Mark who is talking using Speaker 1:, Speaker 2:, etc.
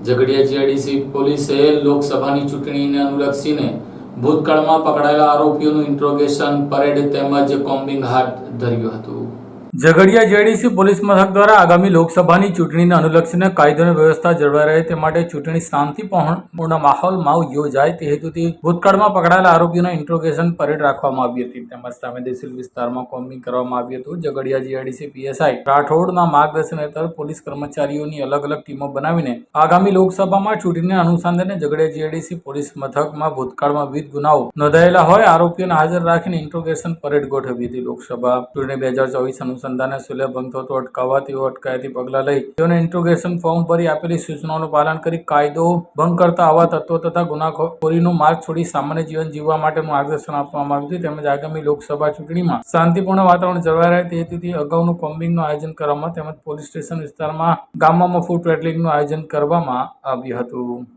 Speaker 1: Jhagadia GIDC પોલીસે લોકસભાની ચૂંટણીને અનુલક્ષીને ભૂતકાળમાં પકડાયેલા આરોપીઓનું ઇન્ટ્રોગેશન પરેડ તેમજ કોમ્બિંગ હાથ ધર્યું હતું. ઝઘડિયા જેડીસી પોલીસ મથક દ્વારા આગામી લોકસભાની ચૂંટણીને અનુલક્ષીને કાયદો અને વ્યવસ્થા જળવાઈ રહે તે માટે ચૂંટણી શાંતિપૂર્ણ માહોલમાં યોજાય તે હેતુથી ભૂતકાળમાં પકડાયેલા આરોપીઓના ઇન્ટ્રોગેશન પરેડ રાખવામાં આવી હતી. તેમજ સંવેદનશીલ વિસ્તારમાં કોમ્બિંગ કરવામાં આવ્યું હતું. ઝઘડિયા જીઆઈડીસી પીએસઆઈ રાઠોડના માર્ગદર્શન હેઠળ પોલીસ કર્મચારીઓની અલગ અલગ ટીમો બનાવીને આગામી લોકસભામાં ચૂંટણીને અનુસંધાને ઝઘડિયા જીઆઈડીસી પોલીસ મથકમાં ભૂતકાળમાં વિવિધ ગુનાઓ નોંધાયેલા હોય આરોપીઓને હાજર રાખીને ઇન્ટ્રોગેશન પરેડ ગોઠવી હતી લોકસભા ચૂંટણી બે હજાર ચોવીસ સુલભ ભંગ થતો અટકાવવા અટકાયતી પગલાં લઈ. તેઓને ઇન્ટ્રોગેશન ફોર્મ ભરી આપેલી સૂચનાઓનું પાલન કરી કાયદો ભંગ કરતા આવા તત્વો તથા ગુનાખોરીનો માર્ગ છોડી સામાન્ય જીવન જીવવા માટેનું માર્ગદર્શન આપવામાં આવ્યું હતું. તેમજ આગામી લોકસભા ચૂંટણીમાં શાંતિપૂર્ણ વાતાવરણ જળવાઈ રહે તે હેતુથી અગાઉનું કોમ્બિંગનું આયોજન કરવામાં તેમજ પોલીસ સ્ટેશન વિસ્તારમાં ગામમાં ફૂડ પેટ્રોલિંગનું આયોજન કરવામાં આવ્યું હતું.